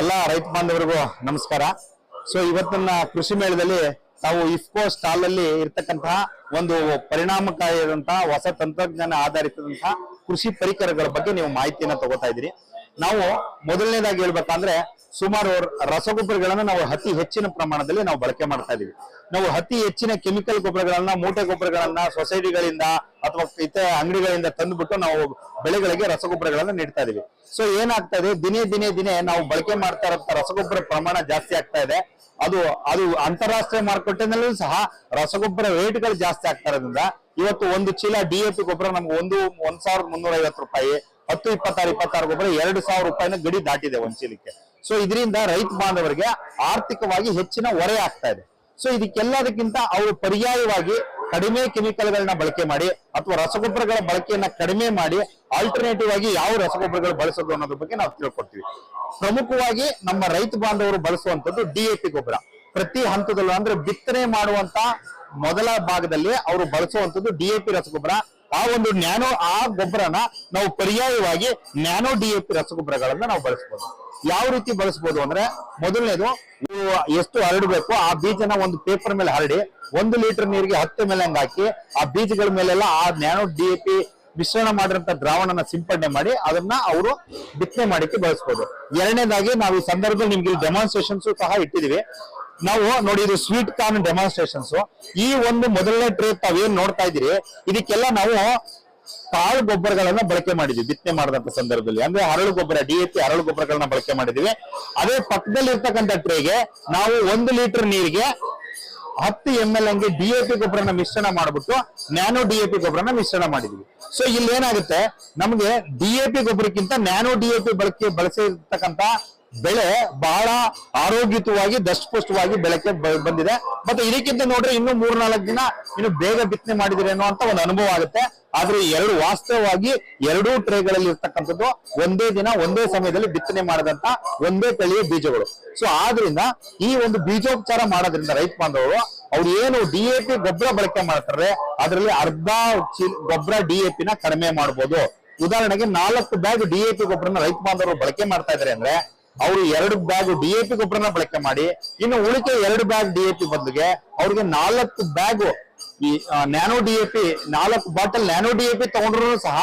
ಎಲ್ಲ ರೈತ ಬಾಂಧವರಿಗೂ ನಮಸ್ಕಾರ. ಸೊ ಇವತ್ತಿನ ಕೃಷಿ ಮೇಳದಲ್ಲಿ ತಾವು ಇಫ್ಕೋ ಸ್ಟಾಲ್ ಅಲ್ಲಿ ಇರ್ತಕ್ಕಂತಹ ಒಂದು ಪರಿಣಾಮಕಾರಿಯಾದಂತಹ ಹೊಸ ತಂತ್ರಜ್ಞಾನ ಆಧಾರಿತದಂತಹ ಕೃಷಿ ಪರಿಕರಗಳ ಬಗ್ಗೆ ನೀವು ಮಾಹಿತಿಯನ್ನ ತಗೋತಾ ಇದ್ದೀರಿ. ನಾವು ಮೊದಲನೇದಾಗಿ ಹೇಳ್ಬೇಕಂದ್ರೆ ಸುಮಾರು ರಸಗೊಬ್ಬರಗಳನ್ನ ನಾವು ಅತಿ ಹೆಚ್ಚಿನ ಪ್ರಮಾಣದಲ್ಲಿ ನಾವು ಬಳಕೆ ಮಾಡ್ತಾ ಇದೀವಿ. ನಾವು ಅತಿ ಹೆಚ್ಚಿನ ಕೆಮಿಕಲ್ ಗೊಬ್ಬರಗಳನ್ನ, ಮೂಟೆ ಗೊಬ್ಬರಗಳನ್ನ, ಸೊಸೈಟಿಗಳಿಂದ ಅಥವಾ ಇತರ ಅಂಗಡಿಗಳಿಂದ ತಂದುಬಿಟ್ಟು ನಾವು ಬೆಳೆಗಳಿಗೆ ರಸಗೊಬ್ಬರಗಳನ್ನ ನೀಡ್ತಾ ಇದೀವಿ. ಸೊ ಏನಾಗ್ತಾ ಇದೆ? ದಿನೇ ದಿನೇ ದಿನೇ ನಾವು ಬಳಕೆ ಮಾಡ್ತಾ ಇರೋ ರಸಗೊಬ್ಬರ ಪ್ರಮಾಣ ಜಾಸ್ತಿ ಆಗ್ತಾ ಇದೆ. ಅದು ಅದು ಅಂತಾರಾಷ್ಟ್ರೀಯ ಮಾರುಕಟ್ಟೆನಲ್ಲೂ ಸಹ ರಸಗೊಬ್ಬರ ರೇಟ್ಗಳು ಜಾಸ್ತಿ ಆಗ್ತಾ ಇರೋದ್ರಿಂದ ಇವತ್ತು ಒಂದು ಚೀಲ ಡಿ ಎ ಪಿ ಗೊಬ್ಬರ ನಮ್ಗೆ ಒಂದು, ಒಂದ್ ಸಾವಿರದ ಮುನ್ನೂರ ಐವತ್ತು ರೂಪಾಯಿ, ಹತ್ತು, ಇಪ್ಪತ್ತಾರು ಇಪ್ಪತ್ತಾರು ಗೊಬ್ಬರ ಎರಡು ಸಾವಿರ ರೂಪಾಯಿನ ಗಡಿ ದಾಟಿದೆ ಒಂದ್ ಚೀಲಕ್ಕೆ. ಸೊ ಇದರಿಂದ ರೈತ ಬಾಂಧವರಿಗೆ ಆರ್ಥಿಕವಾಗಿ ಹೆಚ್ಚಿನ ಹೊರೆ ಆಗ್ತಾ ಇದೆ. ಸೊ ಇದಕ್ಕೆಲ್ಲದಕ್ಕಿಂತ ಅವರು ಪರ್ಯಾಯವಾಗಿ ಕಡಿಮೆ ಕೆಮಿಕಲ್ಗಳನ್ನ ಬಳಕೆ ಮಾಡಿ ಅಥವಾ ರಸಗೊಬ್ಬರಗಳ ಬಳಕೆಯನ್ನ ಕಡಿಮೆ ಮಾಡಿ ಆಲ್ಟರ್ನೇಟಿವ್ ಆಗಿ ಯಾವ ರಸಗೊಬ್ಬರಗಳು ಬಳಸೋದು ಅನ್ನೋದ್ರ ಬಗ್ಗೆ ನಾವು ತಿಳ್ಕೊಡ್ತೀವಿ ಪ್ರಮುಖವಾಗಿ ನಮ್ಮ ರೈತ ಬಾಂಧವರು ಬಳಸುವಂತದ್ದು ಡಿಎಪಿ ಗೊಬ್ಬರ. ಪ್ರತಿ ಹಂತದಲ್ಲೂ ಅಂದ್ರೆ ಬಿತ್ತನೆ ಮಾಡುವಂತ ಮೊದಲ ಭಾಗದಲ್ಲಿ ಅವರು ಬಳಸುವಂತದ್ದು ಡಿಎಪಿ ರಸಗೊಬ್ಬರ. ಆ ಒಂದು ನ್ಯಾನೋ, ಆ ಗೊಬ್ಬರನ ನಾವು ಪರ್ಯಾಯವಾಗಿ ನ್ಯಾನೋ ಡಿ ಎಪಿ ರಸಗೊಬ್ಬರಗಳನ್ನ ನಾವು ಬಳಸಬಹುದು ಯಾವ ರೀತಿ ಬಳಸಬಹುದು ಅಂದ್ರೆ ಮೊದಲನೇದು, ನೀವು ಎಷ್ಟು ಹರಡಬೇಕು, ಆ ಬೀಜನ ಒಂದು ಪೇಪರ್ ಮೇಲೆ ಹರಡಿ, ಒಂದು ಲೀಟರ್ ನೀರಿಗೆ ಹತ್ತು ಮೇಲೆ ಹಾಕಿ, ಆ ಬೀಜಗಳ ಮೇಲೆಲ್ಲ ಆ ನ್ಯಾನೋ ಡಿ ಎ ಪಿ ಮಿಶ್ರಣ ಮಾಡಿರಂತ ದ್ರಾವಣನ ಸಿಂಪಡಣೆ ಮಾಡಿ, ಅದನ್ನ ಅವರು ಬಿತ್ತನೆ ಮಾಡಿಕ್ಕೆ ಬಳಸಬಹುದು ಎರಡನೇದಾಗಿ ನಾವು ಈ ಸಂದರ್ಭದಲ್ಲಿ ನಿಮ್ಗೆ ಡೆಮಾನ್ಸ್ಟ್ರೇಷನ್ಸ್ ಸಹ ಇಟ್ಟಿದೀವಿ ನಾವು ನೋಡಿ ಇದು ಸ್ವೀಟ್ ಕಾರ್ನ್ ಡೆಮಾನ್ಸ್ಟ್ರೇಷನ್ಸ್ ಈ ಒಂದು ಮೊದಲನೇ ಟ್ರೇ ತಾವೇನ್ ನೋಡ್ತಾ ಇದ್ದೀರಿ? ಇದಕ್ಕೆಲ್ಲ ನಾವು ಕಾಳು ಗೊಬ್ಬರಗಳನ್ನ ಬಳಕೆ ಮಾಡಿದ್ವಿ, ಬಿತ್ತನೆ ಮಾಡಿದಂತ ಸಂದರ್ಭದಲ್ಲಿ. ಅಂದ್ರೆ ಹರಳು ಗೊಬ್ಬರ ಡಿ ಎ ಪಿ ಹರಳು ಗೊಬ್ಬರಗಳನ್ನ ಬಳಕೆ ಮಾಡಿದೀವಿ. ಅದೇ ಪಕ್ಕದಲ್ಲಿ ಇರ್ತಕ್ಕಂಥ ಟ್ರೇಗೆ ನಾವು ಒಂದು ಲೀಟರ್ ನೀರಿಗೆ ಹತ್ತು ಎಂ ಎಲ್ ಹಂಗೆ ಡಿ ಎ ಪಿ ಗೊಬ್ಬರನ ಮಿಶ್ರಣ ಮಾಡ್ಬಿಟ್ಟು ನ್ಯಾನೋ ಪಿ ಗೊಬ್ಬರನ ಮಿಶ್ರಣ ಮಾಡಿದ್ವಿ. ಸೊ ಇಲ್ಲಿ ಏನಾಗುತ್ತೆ ನಮಗೆ ಪಿ ಗೊಬ್ಬರಕ್ಕಿಂತ ನ್ಯಾನೋ ಪಿ ಬಳಕೆ ಬಳಸಿರ್ತಕ್ಕಂತ ಬೆಳೆ ಬಹಳ ಆರೋಗ್ಯಯುತವಾಗಿ, ದಷ್ಟಪುಷ್ಟವಾಗಿ ಬೆಳಕೆ ಬಂದಿದೆ. ಮತ್ತೆ ಇದಕ್ಕಿಂತ ನೋಡ್ರೆ ಇನ್ನು ಮೂರ್ನಾಲ್ಕು ದಿನ ಇನ್ನು ಬೇಗ ಬಿತ್ತನೆ ಮಾಡಿದಿರೇನೋ ಅಂತ ಒಂದು ಅನುಭವ ಆಗುತ್ತೆ. ಆದ್ರೆ ಎರಡು ವಾಸ್ತವವಾಗಿ ಎರಡೂ ಟ್ರೇಗಳಲ್ಲಿ ಇರ್ತಕ್ಕಂಥದ್ದು ಒಂದೇ ದಿನ, ಒಂದೇ ಸಮಯದಲ್ಲಿ ಬಿತ್ತನೆ ಮಾಡದಂತ ಒಂದೇ ತಳಿಯ ಬೀಜಗಳು. ಸೊ ಆದ್ರಿಂದ ಈ ಒಂದು ಬೀಜೋಪಚಾರ ಮಾಡೋದ್ರಿಂದ ರೈತ ಬಾಂಧವರು, ಅವ್ರು ಏನು ಡಿ ಎ ಪಿ ಗೊಬ್ಬರ ಬಳಕೆ ಮಾಡ್ತಾರೆ, ಅದರಲ್ಲಿ ಅರ್ಧ ಚೀಲ ಗೊಬ್ಬರ ಡಿ ಎ ಪಿನ ಕಡಿಮೆ ಮಾಡಬಹುದು ಉದಾಹರಣೆಗೆ ನಾಲ್ಕು ಬ್ಯಾಗ್ ಪಿ ಗೊಬ್ಬರನ ರೈತ ಬಾಂಧವರು ಬಳಕೆ ಮಾಡ್ತಾ ಇದಾರೆ ಅಂದ್ರೆ ಅವರು ಎರಡು ಬ್ಯಾಗ್ ಡಿಎಪಿ ಗೊಬ್ಬರನ ಬಳಕೆ ಮಾಡಿ, ಇನ್ನು ಉಳಿಕೆ ಎರಡು ಬ್ಯಾಗ್ ಡಿಎಪಿ ಬದಲಿಗೆ ಅವ್ರಿಗೆ ನಾಲ್ಕು ಬ್ಯಾಗ್ ಈ ನ್ಯಾನೋ ಡಿಎಪಿ ನಾಲ್ಕು ಬಾಟಲ್ ನ್ಯಾನೋ ಡಿಎಪಿ ತಗೊಂಡ್ರು ಸಹ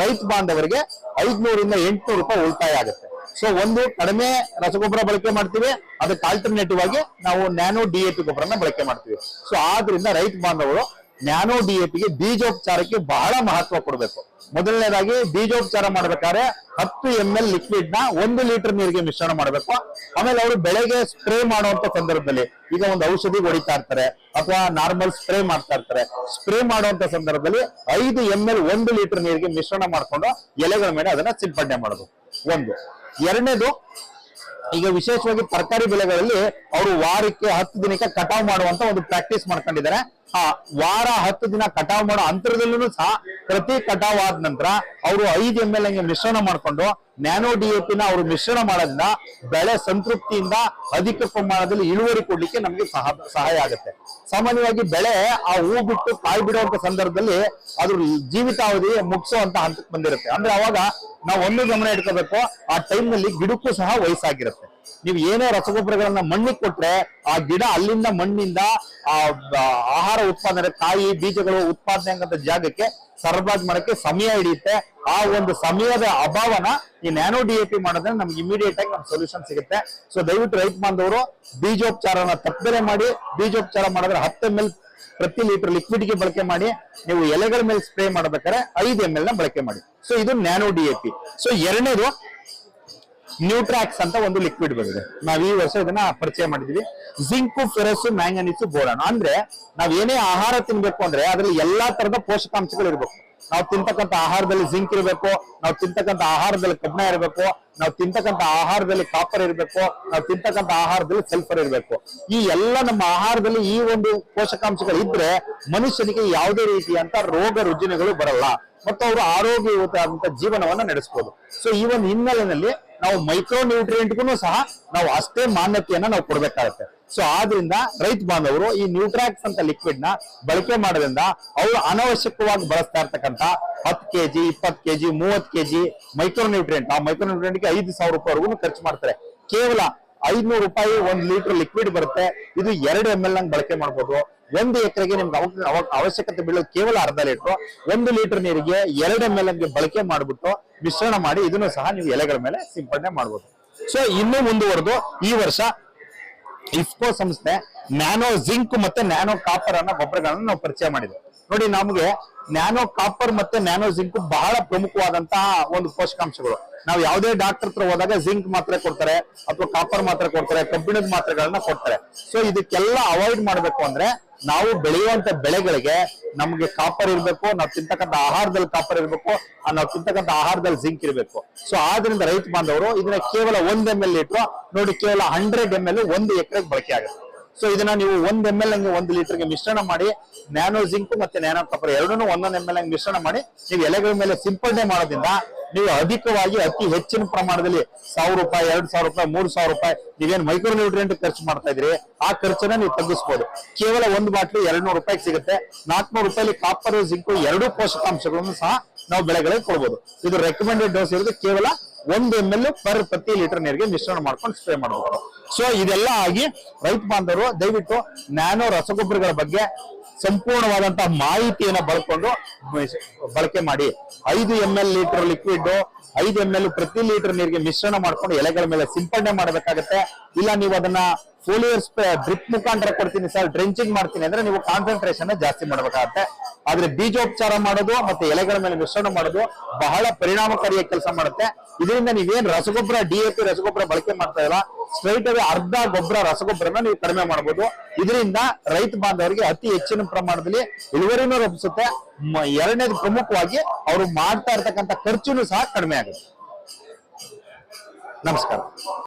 ರೈತ ಬಾಂಧವರಿಗೆ ಐದ್ನೂರಿಂದ ಎಂಟ್ನೂರು ರೂಪಾಯಿ ಉಳಿತಾಯ ಆಗುತ್ತೆ. ಸೊ ಒಂದು ಕಡಿಮೆ ರಸಗೊಬ್ಬರ ಬಳಕೆ ಮಾಡ್ತೀವಿ, ಅದಕ್ಕೆ ಆಲ್ಟರ್ನೇಟಿವ್ ಆಗಿ ನಾವು ನ್ಯಾನೋ ಡಿಎಪಿ ಗೊಬ್ಬರನ ಬಳಕೆ ಮಾಡ್ತೀವಿ. ಸೊ ಆದ್ರಿಂದ ರೈತ ಬಾಂಧವರು ನ್ಯಾನೋ ಡಿಎಪಿಗೆ ಬೀಜೋಪಚಾರಕ್ಕೆ ಬಹಳ ಮಹತ್ವ ಕೊಡಬೇಕು. ಮೊದಲನೇದಾಗಿ ಬೀಜೋಪಚಾರ ಮಾಡ್ಬೇಕಾದ್ರೆ ಹತ್ತು ಎಂ ಎಲ್ ಲಿಕ್ವಿಡ್ನ ಒಂದು ಲೀಟರ್ ನೀರಿಗೆ ಮಿಶ್ರಣ ಮಾಡಬೇಕು. ಆಮೇಲೆ ಅವರು ಬೆಳೆಗೆ ಸ್ಪ್ರೇ ಮಾಡುವಂತ ಸಂದರ್ಭದಲ್ಲಿ ಈಗ ಒಂದು ಔಷಧಿ ಹೊಡಿತಾ ಇರ್ತಾರೆ ಅಥವಾ ನಾರ್ಮಲ್ ಸ್ಪ್ರೇ ಮಾಡ್ತಾ ಇರ್ತಾರೆ. ಸ್ಪ್ರೇ ಮಾಡುವಂತ ಸಂದರ್ಭದಲ್ಲಿ ಐದು ಎಂ ಎಲ್ ಒಂದು ಲೀಟರ್ ನೀರಿಗೆ ಮಿಶ್ರಣ ಮಾಡ್ಕೊಂಡು ಎಲೆಗಳ ಮೇಲೆ ಅದನ್ನ ಸಿಂಪಡಣೆ ಮಾಡೋದು. ಒಂದು. ಎರಡನೇದು ಈಗ ವಿಶೇಷವಾಗಿ ತರಕಾರಿ ಬೆಳೆಗಳಲ್ಲಿ ಅವರು ವಾರಕ್ಕೆ ಹತ್ತು ದಿನಕ್ಕೆ ಕಟಾವ್ ಮಾಡುವಂತ ಒಂದು ಪ್ರಾಕ್ಟೀಸ್ ಮಾಡ್ಕೊಂಡಿದ್ದಾರೆ. ಆ ವಾರ ಹತ್ತು ದಿನ ಕಟಾವ್ ಮಾಡೋ ಅಂತರದಲ್ಲೂ ಸಹ ಪ್ರತಿ ಕಟಾವ್ ಆದ ನಂತರ ಅವರು ಐದು ಎಂ ಎಲ್ ಮಿಶ್ರಣ ಮಾಡ್ಕೊಂಡು ನ್ಯಾನೋ ನ ಅವರು ಮಿಶ್ರಣ ಮಾಡೋದ್ರಿಂದ ಬೆಳೆ ಸಂತೃಪ್ತಿಯಿಂದ ಅಧಿಕ ಪ್ರಮಾಣದಲ್ಲಿ ಇಳುವರಿ ಕೊಡ್ಲಿಕ್ಕೆ ನಮಗೆ ಸಹ, ಸಹಾಯ ಆಗುತ್ತೆ. ಸಾಮಾನ್ಯವಾಗಿ ಬೆಳೆ ಆ ಹೂ ಬಿಟ್ಟು ಕಾಯಿ ಬಿಡುವಂತ ಸಂದರ್ಭದಲ್ಲಿ ಅದ್ರ ಜೀವಿತಾವಧಿ ಮುಗಿಸುವಂತ ಹಂತಕ್ಕೆ ಬಂದಿರುತ್ತೆ. ಅಂದ್ರೆ ಅವಾಗ ನಾವು ಒಂದು ಗಮನ ಇಟ್ಕೋಬೇಕು, ಆ ಟೈಮ್ನಲ್ಲಿ ಗಿಡಕ್ಕೂ ಸಹ ವಯಸ್ಸಾಗಿರುತ್ತೆ. ನೀವು ಏನೇ ರಸಗೊಬ್ಬರಗಳನ್ನ ಮಣ್ಣಿಗೆ ಕೊಟ್ರೆ ಆ ಗಿಡ ಅಲ್ಲಿಂದ ಮಣ್ಣಿಂದ ಆ ಆಹಾರ ಉತ್ಪಾದನೆ, ಕಾಯಿ, ಬೀಜಗಳು ಉತ್ಪಾದನೆ ಆಗಂತ ಜಾಗಕ್ಕೆ ಸರಬರಾಜ್ ಮಾಡಕ್ಕೆ ಸಮಯ ಹಿಡಿಯುತ್ತೆ. ಆ ಒಂದು ಸಮಯದ ಅಭಾವನ ಈ ನ್ಯಾನೋ ಪಿ ಮಾಡಿದ್ರೆ ನಮ್ಗೆ ಇಮಿಡಿಯೇಟ್ ಆಗಿ ನಮ್ಗೆ ಸೊಲ್ಯೂಷನ್ ಸಿಗುತ್ತೆ. ಸೊ ದಯವಿಟ್ಟು ರೈತ ಬಾಂಧವರು, ಬೀಜೋಪಚಾರನ ತಪ್ಪದೆ ಮಾಡಿ, ಬೀಜೋಪಚಾರ ಮಾಡಿದ್ರೆ ಹತ್ತು ಎಂ ಎಲ್ ಪ್ರತಿ ಲೀಟರ್ ಲಿಕ್ವಿಡ್ಗೆ ಬಳಕೆ ಮಾಡಿ, ನೀವು ಎಲೆಗಳ ಮೇಲೆ ಸ್ಪ್ರೇ ಮಾಡಬೇಕಾದ್ರೆ ಐದು ಎಂ ಎಲ್ನ ಬಳಕೆ ಮಾಡಿ. ಸೊ ಇದು nano D A P. So ಎರಡನೇದು ನ್ಯೂಟ್ರಾಕ್ಸ್ ಅಂತ ಒಂದು ಲಿಕ್ವಿಡ್ ಬಂದಿದೆ. ನಾವ್ ಈ ವರ್ಷ ಇದನ್ನ ಪರಿಚಯ ಮಾಡಿದೀವಿ. ಜಿಂಕು ಫೆರಸ್ ಮ್ಯಾಂಗನೀಸು ಬೋರಾನ್ ಅಂದ್ರೆ ನಾವ್ ಏನೇ ಆಹಾರ ತಿನ್ಬೇಕು ಅಂದ್ರೆ ಅದ್ರಲ್ಲಿ ಎಲ್ಲಾ ತರದ ಪೋಷಕಾಂಶಗಳು ಇರ್ಬೇಕು. ನಾವು ತಿಂತಕ್ಕಂತ ಆಹಾರದಲ್ಲಿ ಜಿಂಕ್ ಇರಬೇಕು, ನಾವು ತಿಂತಕ್ಕಂತ ಆಹಾರದಲ್ಲಿ ಕಬ್ಬಿಣ ಇರಬೇಕು, ನಾವು ತಿಂತಕ್ಕಂತ ಆಹಾರದಲ್ಲಿ ಕಾಪರ್ ಇರಬೇಕು, ನಾವು ತಿಂತಕ್ಕಂತ ಆಹಾರದಲ್ಲಿ ಸಲ್ಫರ್ ಇರಬೇಕು. ಈ ಎಲ್ಲ ನಮ್ಮ ಆಹಾರದಲ್ಲಿ ಈ ಒಂದು ಪೋಷಕಾಂಶಗಳು ಇದ್ರೆ ಮನುಷ್ಯನಿಗೆ ಯಾವುದೇ ರೀತಿಯಂತ ರೋಗ ರುಜಿನಗಳು ಬರಲ್ಲ. ಮತ್ತು ಅವರು ಆರೋಗ್ಯಯುತವಾದಂತ ಜೀವನವನ್ನ ನಡೆಸಬಹುದು ಸೊ ಈ ಒಂದು ಹಿನ್ನೆಲೆಯಲ್ಲಿ ನಾವು ಮೈಕ್ರೋ ನ್ಯೂಟ್ರಿಯೆಂಟ್ಗೂ ಸಹ ನಾವು ಅಷ್ಟೇ ಮಾನ್ಯತೆಯನ್ನ ನಾವು ಕೊಡ್ಬೇಕಾಗುತ್ತೆ. ಸೊ ಆದ್ರಿಂದ ರೈತ ಬಾಂಧವರು ಈ ನ್ಯೂಟ್ರಾಕ್ಸ್ ಅಂತ ಲಿಕ್ವಿಡ್ನ ಬಳಕೆ ಮಾಡೋದ್ರಿಂದ ಅವರು ಅನವಶ್ಯಕವಾಗಿ ಬಳಸ್ತಾ ಇರ್ತಕ್ಕಂತ ಹತ್ತು ಕೆಜಿ, ಇಪ್ಪತ್ತು ಕೆಜಿ, ಮೂವತ್ತು ಕೆಜಿ ಮೈಕ್ರೋ ನ್ಯೂಟ್ರಿಯೆಂಟ್ ಆ ಮೈಕ್ರೋ ನ್ಯೂಟ್ರಿಯೆಂಟ್ಗೆ ಐದು ಸಾವಿರ ರೂಪಾಯಿವರೆಗೂ ಖರ್ಚು ಮಾಡ್ತಾರೆ. ಕೇವಲ ಐದ್ನೂರು ರೂಪಾಯಿ ಒಂದ್ ಲೀಟರ್ ಲಿಕ್ವಿಡ್ ಬರುತ್ತೆ. ಇದು ಎರಡು ಎಂ ಎಲ್ ನಂಗೆ ಬಳಕೆ ಮಾಡ್ಬೋದು. ಒಂದು ಎಕರೆಗೆ ನಿಮ್ಗೆ ಅವ- ಅವ- ಅವಶ್ಯಕತೆ ಬೀಳೋದು ಕೇವಲ ಅರ್ಧ ಲೀಟರ್ ಒಂದು ಲೀಟರ್ ನೀರಿಗೆ ಎರಡು ಎಂ ಎಲ್ ಬಳಕೆ ಮಾಡ್ಬಿಟ್ಟು ಮಿಶ್ರಣ ಮಾಡಿ ಇದನ್ನು ಸಹ ನೀವು ಎಲೆಗಳ ಮೇಲೆ ಸಿಂಪಡಣೆ ಮಾಡಬಹುದು ಸೊ ಇನ್ನು ಮುಂದುವರೆದು ಈ ವರ್ಷ ಇಫ್ಕೋ ಸಂಸ್ಥೆ ನ್ಯಾನೋ ಜಿಂಕ್ ಮತ್ತೆ ನ್ಯಾನೋ ಕಾಪರ್ ಅನ್ನೋ ಗೊಬ್ಬರಗಳನ್ನ ನಾವು ಪರಿಚಯ ಮಾಡಿದ್ವಿ. ನೋಡಿ, ನಮಗೆ ನ್ಯಾನೋ ಕಾಪರ್ ಮತ್ತೆ ನ್ಯಾನೋ ಜಿಂಕ್ ಬಹಳ ಪ್ರಮುಖವಾದಂತಹ ಒಂದು ಪೋಷಕಾಂಶಗಳು. ನಾವು ಯಾವುದೇ ಡಾಕ್ಟರ್ ಹತ್ರ ಹೋದಾಗ ಜಿಂಕ್ ಮಾತ್ರೆ ಕೊಡ್ತಾರೆ, ಅಥವಾ ಕಾಪರ್ ಮಾತ್ರೆ ಕೊಡ್ತಾರೆ, ಕಬ್ಬಿಣದ ಮಾತ್ರೆಗಳನ್ನ ಕೊಡ್ತಾರೆ. ಸೊ ಇದಕ್ಕೆಲ್ಲ ಅವಾಯ್ಡ್ ಮಾಡ್ಬೇಕು ಅಂದ್ರೆ ನಾವು ಬೆಳೆಯುವಂತ ಬೆಳೆಗಳಿಗೆ ನಮ್ಗೆ ಕಾಪರ್ ಇರಬೇಕು, ನಾವು ತಿಂತಕ್ಕಂಥ ಆಹಾರದಲ್ಲಿ ಕಾಪರ್ ಇರಬೇಕು ನಾವು ತಿಂತಕ್ಕಂಥ ಆಹಾರದಲ್ಲಿ ಜಿಂಕ್ ಇರಬೇಕು. ಸೊ ಆದ್ರಿಂದ ರೈತ ಬಾಂಧವರು ಇದನ್ನ ಕೇವಲ ಒಂದ್ ಎಂ ಎಲ್ ಇಟ್ಟು ನೋಡಿ ಕೇವಲ ಹಂಡ್ರೆಡ್ ಎಂ ಎಲ್ ಒಂದು ಎಕರೆಗೆ ಬಳಕೆ ಆಗುತ್ತೆ. ಸೊ ಇದನ್ನ ನೀವು ಒಂದ್ ಎಂ ಎಲ್ ಹಂಗೆ ಒಂದು ಲೀಟರ್ಗೆ ಮಿಶ್ರಣ ಮಾಡಿ ನ್ಯಾನೋ ಜಿಂಕ್ ಮತ್ತೆ ನ್ಯಾನೋ ಕಾಪರ್ ಎರಡನ್ನೂ ಒಂದೊಂದು ಎಂ ಎಲ್ ಹಂಗೆ ಮಿಶ್ರಣ ಮಾಡಿ, ನೀವು ಎಲೆಗಳ ಮೇಲೆ ಸಿಂಪಡಣೆ ಮಾಡೋದ್ರಿಂದ ನೀವು ಅಧಿಕವಾಗಿ ಅತಿ ಹೆಚ್ಚಿನ ಪ್ರಮಾಣದಲ್ಲಿ ಸಾವಿರ ರೂಪಾಯಿ, ಎರಡ್ ಸಾವಿರ ರೂಪಾಯಿ, ಮೂರ್ ಸಾವಿರ ರೂಪಾಯಿ, ನೀವೇನ್ ಮೈಕ್ರೋ ನ್ಯೂಟ್ರಿಯೆಂಟ್ ಖರ್ಚು ಮಾಡ್ತಾ ಇದ್ರಿ ಆ ಖರ್ಚನ್ನ ನೀವು ತಗ್ಗಿಸಬಹುದು ಕೇವಲ ಒಂದು ಬಾಟ್ಲಿ ಎರಡ್ ನೂರು ರೂಪಾಯಿ ಸಿಗುತ್ತೆ. ನಾಲ್ಕನೂರು ರೂಪಾಯಿ ಕಾಪರ್ ಜಿಂಕ್ ಎರಡೂ ಪೋಷಕಾಂಶಗಳನ್ನು ಸಹ ನಾವು ಬೆಳೆಗಳಿಗೆ ಕೊಡ್ಬೋದು. ಇದು ರೆಕಮೆಂಡೆಡ್ ಡೋಸ್ ಇರೋದು ಕೇವಲ ಒಂದು ಎಂ ಎಲ್ ಪರ್ ಪ್ರತಿ ಲೀಟರ್ ನೀರಿಗೆ ಮಿಶ್ರಣ ಮಾಡ್ಕೊಂಡು ಸ್ಪ್ರೇ ಮಾಡಬಹುದು ಸೊ ಇದೆಲ್ಲ ಆಗಿ ರೈತ ಬಾಂಧವರು ದಯವಿಟ್ಟು ನ್ಯಾನೋ ರಸಗೊಬ್ಬರಗಳ ಬಗ್ಗೆ ಸಂಪೂರ್ಣವಾದಂತಹ ಮಾಹಿತಿಯನ್ನ ಬಳಕೊಂಡು ಬಳಕೆ ಮಾಡಿ. ಐದು ಎಂ ಎಲ್ ಲೀಟರ್ ಲಿಕ್ವಿಡ್ ಐದು ಎಂ ಎಲ್ ಪ್ರತಿ ಲೀಟರ್ ನೀರಿಗೆ ಮಿಶ್ರಣ ಮಾಡ್ಕೊಂಡು ಎಲೆಗಳ ಮೇಲೆ ಸಿಂಪಡಣೆ ಮಾಡಬೇಕಾಗತ್ತೆ. ಇಲ್ಲ, ನೀವು ಅದನ್ನ ಫೋಲಿಯರ್ ಡ್ರಿಪ್ ಮುಖಾಂತರ ಕೊಡ್ತೀನಿ ಸರ್ ಡ್ರೆಂಚಿಂಗ್ ಮಾಡ್ತೀನಿ ಅಂದ್ರೆ ನೀವು ಕಾನ್ಸಂಟ್ರೇಷನ್ ಜಾಸ್ತಿ ಮಾಡಬೇಕಾಗತ್ತೆ. ಆದ್ರೆ ಬೀಜೋಪಚಾರ ಮಾಡೋದು ಮತ್ತೆ ಎಲೆಗಳ ಮೇಲೆ ಮಿಶ್ರಣ ಮಾಡೋದು ಬಹಳ ಪರಿಣಾಮಕಾರಿಯಾಗಿ ಕೆಲಸ ಮಾಡುತ್ತೆ. ಇದರಿಂದ ನೀವೇನ್ ರಸಗೊಬ್ಬರ ಡಿ ಎ ಪಿ ರಸಗೊಬ್ಬರ ಬಳಕೆ ಮಾಡ್ತಾ ಇಲ್ಲ ಸ್ಟ್ರೈಟ್ ಆಗಿ ಅರ್ಧ ಗೊಬ್ಬರ ರಸಗೊಬ್ಬರನ ನೀವು ಕಡಿಮೆ ಮಾಡಬಹುದು ಇದರಿಂದ ರೈತ ಬಾಂಧವರಿಗೆ ಅತಿ ಹೆಚ್ಚಿನ ಪ್ರಮಾಣದಲ್ಲಿ ಇಳುವರಿನೂ ರೂಪಿಸುತ್ತೆ ಎರಡನೇದು ಪ್ರಮುಖವಾಗಿ ಅವರು ಮಾಡ್ತಾ ಇರ್ತಕ್ಕಂಥ ಖರ್ಚುನು ಸಹ ಕಡಿಮೆ ಆಗುತ್ತೆ. ನಮಸ್ಕಾರ.